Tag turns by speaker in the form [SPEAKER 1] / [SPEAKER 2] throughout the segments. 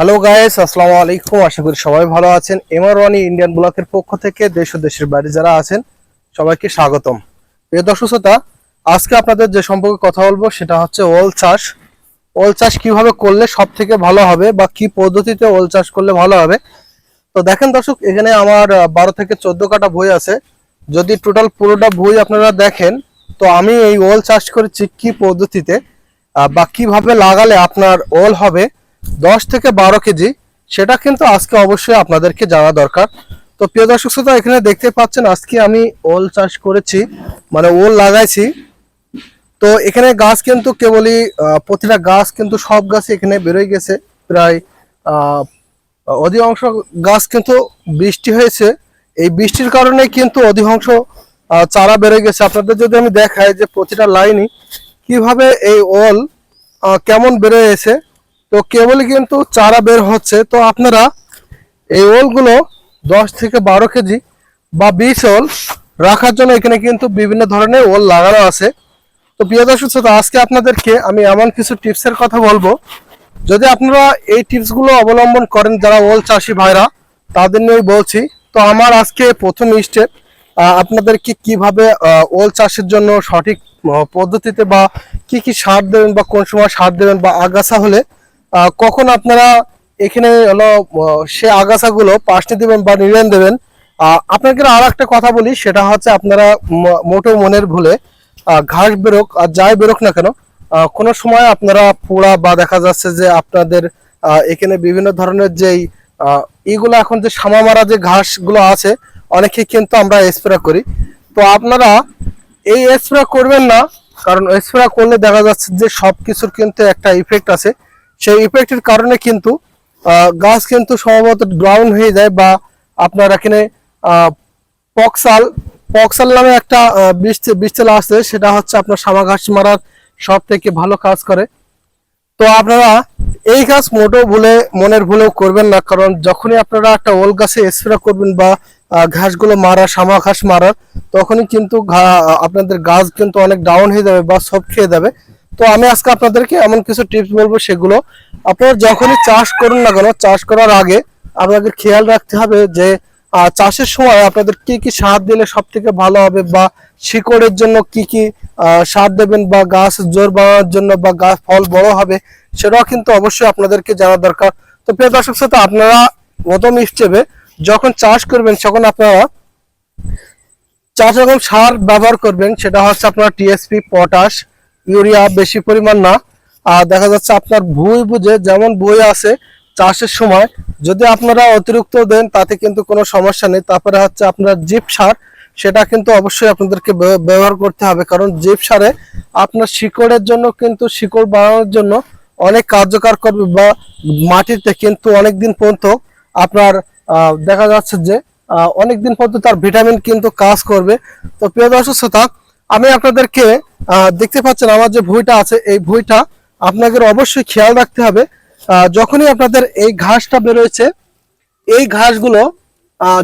[SPEAKER 1] Hello guys আসসালামু আলাইকুম। আশা করি সবাই ভালো আছেন। এমআর ওয়ানি ইন্ডিয়ান ব্লকের পক্ষ থেকে দেশ ও দেশের বাইরে যারা আছেন সবাইকে স্বাগতম। প্রিয় দর্শক শ্রোতা, আজকে আপনাদের যে সম্পর্কে কথা বলব সেটা হচ্ছে ওল চাষ। ওল চাষ কীভাবে করলে সব থেকে ভালো হবে বা কি পদ্ধতিতে ওল চাষ করলে ভালো হবে? তো দেখেন দর্শক এখানে আমার বারো থেকে চোদ্দ কাটা বই আছে। যদি টোটাল পুরোটা বই আপনারা দেখেন তো আমি এই ওল চাষ করেছি কি পদ্ধতিতে বা কীভাবে লাগালে আপনার ওল হবে দশ থেকে বারো কেজি, সেটা কিন্তু আজকে অবশ্যই আপনাদেরকে জানা দরকার। তো প্রিয় দর্শক শ্রোতা, এখানে দেখতে পাচ্ছেন, আজকে আমি ওল চাষ করেছি মানে ওল লাগাইছি। তো এখানে গাছ কিন্তু কেবলই প্রতিটা গাছ কিন্তু সব গাছ এখানে বেরোয় গেছে। প্রায় অধিকাংশ গাছ কিন্তু বৃষ্টি হয়েছে। এই বৃষ্টির কারণে কিন্তু অধিকাংশ চারা বেড়ে গেছে। আপনাদের যদি আমি দেখাই যে প্রতিটা লাইনই কীভাবে এই ওল কেমন বেড়ে এসে তো কেবলই কিন্তু চারা বের হচ্ছে। তো আপনারা এই ওলগুলো দশ থেকে বারো কেজি বা বিশ ওল রাখার জন্য এখানে কিন্তু বিভিন্ন ধরনের ওল লাগানো আছে। তো প্রিয় দর্শক শ্রোতা, আজকে আপনাদেরকে আমি এমন কিছু টিপসের কথা বলব। যদি আপনারা এই টিপসগুলো অবলম্বন করেন যারা ওল চাষি ভাইরা তাদের নিয়েই বলছি। তো আমার আজকে প্রথম স্টেপ আপনাদেরকে কীভাবে ওল চাষের জন্য সঠিক পদ্ধতিতে বা কি কি সার দেবেন বা কোন সময় সার দেবেন বা আগাছা হলে কখন আপনারা এখানে হলো সে আগাছাগুলো পাশে দেবেন বা নিড়ান দেবেন? আপনাকে আর একটা কথা বলি, সেটা হচ্ছে আপনারা ম- মোটেও মনের ভুলে ঘাস বেরোক আর যাই বেরোক না কেন কোনো সময় আপনারা পোড়া বা দেখা যাচ্ছে যে আপনাদের এখানে বিভিন্ন ধরনের যেই এইগুলো এখন যে সামা মারা যে ঘাসগুলো আছে, অনেকে কিন্তু আমরা স্প্রে করি। তো আপনারা এই স্প্রে করবেন না, কারণ স্প্রে করলে দেখা যাচ্ছে যে সব কিছুর কিন্তু একটা ইফেক্ট আছে। সেই ইফেক্টের কারণে কিন্তু গাছ কিন্তু সম্ভবত ডাউন হয়ে যায় বা আপনার এখানে পক্সাল পক্সাল নামে একটা বিষ বিষ আছে, সেটা হচ্ছে আপনার সামা ঘাস মারার সব থেকে ভালো কাজ করে। তো আপনারা এই গাছ মোটেও ভুলে, মনের ভুলেও করবেন না, কারণ যখনই আপনারা একটা ওল গাছে স্প্রে করবেন বা ঘাসগুলো মারা সামা ঘাস মারার, তখনই কিন্তু আপনাদের গাছ কিন্তু অনেক ডাউন হয়ে যাবে বা সব খেয়ে যাবে। তো আমি আজকে আপনাদেরকে এমন কিছু টিপস বলব সেগুলো। আপনারা যখনই চাষ করুন না কেন, চাষ করার আগে আপনাদের খেয়াল রাখতে হবে যে চাষের সময় আপনাদের কি কি সার দিলে সব থেকে ভালো হবে বা শিকড়ের জন্য কি কি সার দেবেন বা গাছ জোর বাড়ানোর জন্য বা গাছ ফল বড় হবে সেটাও কিন্তু অবশ্যই আপনাদেরকে জানা দরকার। তো প্রিয় দর্শক সাথে আপনারা প্রথম স্টেপে যখন চাষ করবেন তখন আপনারা চাষ যখন সার ব্যবহার করবেন, সেটা হচ্ছে আপনার টিএসপি পটাশ ইউরিয়া বেশি পরিমাণ না। আর দেখা যাচ্ছে আপনার ভুই বুঝে যেমন বই আছে চাষের সময়, যদি আপনারা অতিরিক্ত দেন তাতে কিন্তু কোনো সমস্যা নেই। তারপরে হচ্ছে আপনার জিপ সার, সেটা কিন্তু অবশ্যই আপনাদেরকে ব্যবহার করতে হবে। কারণ জিপ সারে আপনার শিকড়ের জন্য কিন্তু শিকড় বাড়ানোর জন্য অনেক কার্যকর করবে বা মাটিতে কিন্তু অনেক দিন পর্যন্ত আপনার দেখা যাচ্ছে যে অনেক দিন পর্যন্ত তার ভিটামিন কিন্তু কাজ করবে। তো প্রিয় দর্শক, শ্রোতা আমি আপনাদেরকে দেখতে পাচ্ছেন আমার যে ভুঁইটা আছে, এই ভুঁইটা আপনাদের অবশ্যই খেয়াল রাখতে হবে। যখনই আপনাদের এই ঘাসটা বেরোয়েছে, এই ঘাসগুলো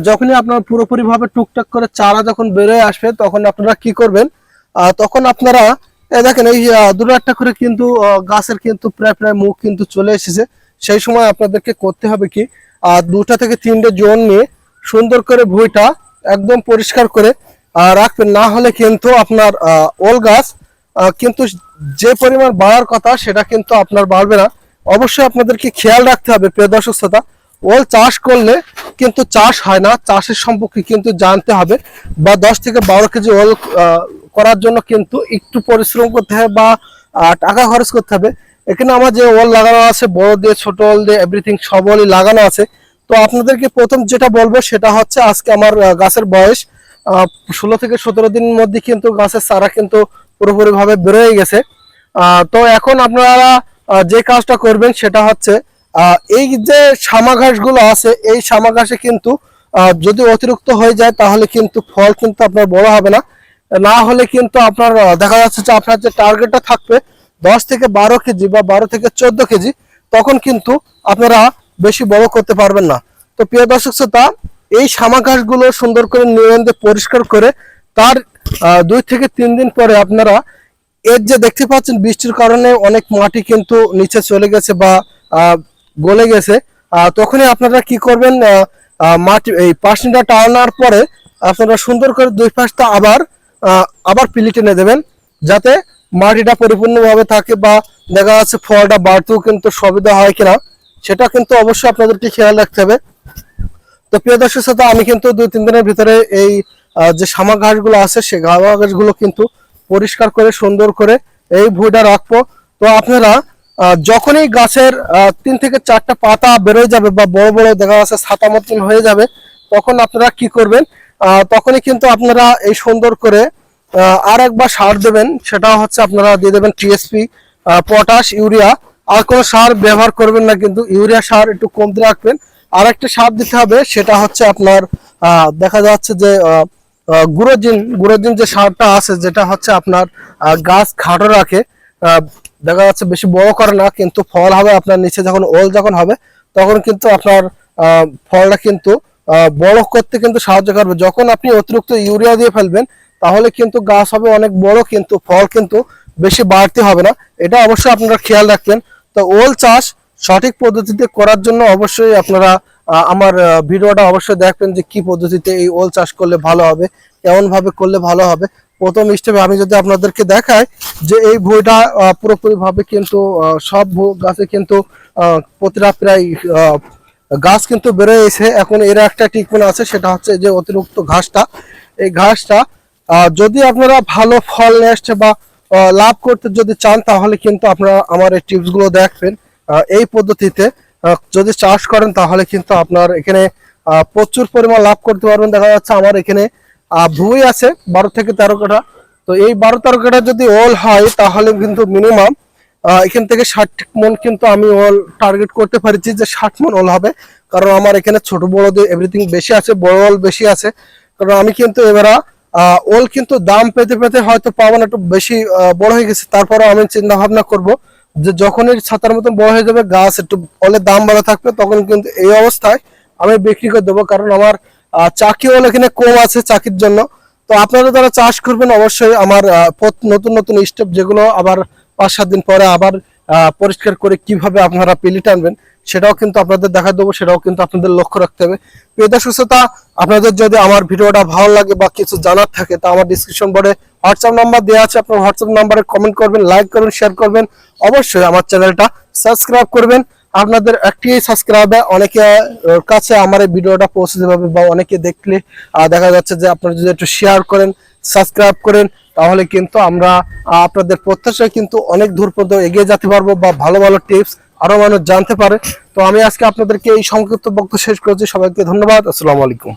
[SPEAKER 1] যখনই আপনার পুরোপুরি ভাবে টুকটাক করে চারা যখন বেরোয় আসবে, তখন আপনারা কি করবেন? তখন আপনারা দেখেন, এই দুটো একটা করে কিন্তু গাছের কিন্তু প্রায় প্রায় মুখ কিন্তু চলে এসেছে। সেই সময় আপনাদেরকে করতে হবে কি দুটা থেকে তিনটে জোন নিয়ে সুন্দর করে ভুঁইটা একদম পরিষ্কার করে রাখবেন। না হলে কিন্তু আপনার ওল গাছ কিন্তু যে পরিমাণ বাড়ার কথা, সেটা কিন্তু আপনার বাড়বে না। অবশ্যই আপনাদেরকে খেয়াল রাখতে হবে, প্রিয় দর্শক শ্রোতা। ওল চাষ করলে কিন্তু চাষ হয় না, চাষের সম্পর্কে কিন্তু জানতে হবে। বা দশ থেকে বারো কেজি ওল করার জন্য কিন্তু একটু পরিশ্রম করতে হবে বা টাকা খরচ করতে হবে। এখানে আমার যে ওল লাগানো আছে, বড় দিয়ে, ছোট ওল দিয়ে এভরিথিং সব ওলই লাগানো আছে। তো আপনাদেরকে প্রথম যেটা বলব, সেটা হচ্ছে আজকে আমার গাছের বয়স। ষোলো থেকে সতেরো দিন মধ্যে কিন্তু গাছের চারা কিন্তু পুরোপুরি ভাবে বেরোয় গেছে। তো এখন আপনারা যে কাজটা করবেন সেটা হচ্ছে এই যে সামা ঘাসগুলো আছে, এই সামা ঘাসে কিন্তু যদি অতিরিক্ত হয়ে যায় তাহলে কিন্তু ফল কিন্তু আপনার বড় হবে না। না হলে কিন্তু আপনার দেখা যাচ্ছে যে আপনার যে টার্গেটটা থাকবে দশ থেকে বারো কেজি বা বারো থেকে চোদ্দ কেজি, তখন কিন্তু আপনারা বেশি বড় করতে পারবেন না। তো প্রিয় দর্শক শ্রোতা এই ঘাসগুলো সুন্দর করে নিয়ন্ত্রণে পরিষ্কার করে তার দুই থেকে তিন দিন পরে আপনারা এর যে দেখতে পাচ্ছেন বৃষ্টির কারণে অনেক মাটি কিন্তু নিচে চলে গেছে বা গলে গেছে। তখনই আপনারা কি করবেন মাটি, এই পাশনিটা টানার পরে আপনারা সুন্দর করে দুই পাশটা আবার আবার পিলি টেনে দেবেন যাতে মাটিটা পরিপূর্ণভাবে থাকে বা দেখা যাচ্ছে ফলটা বাড়তেও কিন্তু সুবিধা হয় কিনা, সেটা কিন্তু অবশ্যই আপনাদেরকে খেয়াল রাখতে হবে। তো প্রিয় দর্শক শ্রোতা, আমি কিন্তু দুই, তিন দিনের ভিতরে এই যে শামা ঘাসগুলো আছে সেই শামা ঘাসগুলো কিন্তু পরিষ্কার করে, সুন্দর করে এই ভুঁইটা রাখব। তো আপনারা যখনই গাছের তিন থেকে চারটা পাতা বেরোয় যাবে বা বড় বড় দেখা যাচ্ছে ছাতা মতন হয়ে যাবে, তখন আপনারা কি করবেন? তখনই কিন্তু আপনারা এই সুন্দর করে আর একবার সার দেবেন। সেটা হচ্ছে আপনারা দিয়ে দেবেন টিএসপি পটাশ, ইউরিয়া। আর কোনো সার ব্যবহার করবেন না, কিন্তু ইউরিয়া সার একটু কমতে রাখবেন। আর একটা সার দিতে হবে, সেটা হচ্ছে আপনার দেখা যাচ্ছে যে গুঁড়োজিন গুঁড়োজিন যে সারটা আছে, যেটা হচ্ছে আপনার গাছ খাটো রাখে দেখা যাচ্ছে বেশি বড় করে না, কিন্তু ফল হবে আপনার নিচে যখন ওল যখন হবে, তখন কিন্তু আপনার ফলটা কিন্তু বড় করতে কিন্তু সাহায্য করবে। যখন আপনি অতিরিক্ত ইউরিয়া দিয়ে ফেলবেন, তাহলে কিন্তু গাছ হবে অনেক বড়, কিন্তু ফল কিন্তু বেশি বাড়তে হবে না। এটা অবশ্যই আপনারা খেয়াল রাখবেন। তো ওল চাষ সঠিক পদ্ধতিতে করার জন্য অবশ্যই আপনারা আমার ভিডিওটা অবশ্যই দেখবেন যে কি পদ্ধতিতে এই ওল চাষ করলে ভালো হবে কেমন ভাবে করলে ভালো হবে। প্রথম স্টেপে আমি যদি আপনাদেরকে দেখাই যে এই ভুঁইটা পুরোপুরি ভাবে কিন্তু সব গাছে কিন্তু প্রতিটা প্রায় গাছ কিন্তু বেড়ে এসে এখন এর একটা ট্রিটমেন্ট আছে, সেটা হচ্ছে যে অতিরিক্ত ঘাসটা। এই ঘাসটা যদি আপনারা ভালো ফল নিয়ে আসছে বা লাভ করতে যদি চান, তাহলে কিন্তু আপনারা আমার এই টিপসগুলো দেখবেন। এই পদ্ধতিতে যদি চাষ করেন তাহলে কিন্তু আপনার এখানে প্রচুর পরিমাণ লাভ করতে পারবেন। দেখা যাচ্ছে আমার এখানে ভুঁই আছে, বারো থেকে তেরো কাঠা। তো এই বারো তেরো কাঠা যদি ওল হয়, তাহলে কিন্তু মিনিমাম এখান থেকে ষাট মন কিন্তু আমি ওল টার্গেট করতে পারছি যে ষাট মন ওল হবে। কারণ আমার এখানে ছোট, বড় এভরিথিং বেশি আছে, বড় ওল বেশি আছে। কারণ আমি কিন্তু এবার ওল কিন্তু দাম পেতে পেতে হয়তো পাবো না একটু বেশি বড় হয়ে গেছে। তারপরেও আমি চিন্তা ভাবনা করব যে যখনই ছাতার মতন বড় হয়ে যাবে, গাছ একটু অনেক দাম ভালো থাকবে, তখন কিন্তু এই অবস্থায় আমি বিক্রি করে দেবো। কারণ আমার চাকি অনেক এখানে কম আছে চাকির জন্য। তো আপনারা যারা চাষ করবেন, অবশ্যই আমার নতুন নতুন স্টেপ যেগুলো আবার পাঁচ সাত দিন পরে আবার পরিষ্কার করে কীভাবে আপনারা পেলিট টানবেন সেটাও কিন্তু আপনাদের দেখা দেবো, সেটাও কিন্তু আপনাদের লক্ষ্য রাখতে হবে। প্রিয় সুস্থতা আপনাদের যদি আমার ভিডিওটা ভালো লাগে বা কিছু জানার থাকে, তা আমার ডিসক্রিপশন বোর্ডে হোয়াটসঅ্যাপ নাম্বার দেওয়া আছে। আপনার হোয়াটসঅ্যাপ নাম্বারে কমেন্ট করবেন লাইক করবেন শেয়ার করবেন। অবশ্যই আমার চ্যানেলটা সাবস্ক্রাইব করবেন। আপনাদের একটি সাবস্ক্রাইবে অনেকে কাছে আমার এই ভিডিওটা পৌঁছে যাবে বা অনেকে দেখলে দেখা যাচ্ছে যে আপনারা যদি একটু শেয়ার করেন সাবস্ক্রাইব করেন, তাহলে কিন্তু আমরা আপনাদের প্রত্যাশায় কিন্তু অনেক দূর পর্যন্ত এগিয়ে যেতে পারব বা ভালো ভালো টিপস আরও মানুষ জানতে পারে। তো আমি আজকে আপনাদেরকে এই সংক্ষিপ্ত বক্তব্য শেষ করছি। সবাইকে ধন্যবাদ। আসসালামু আলাইকুম।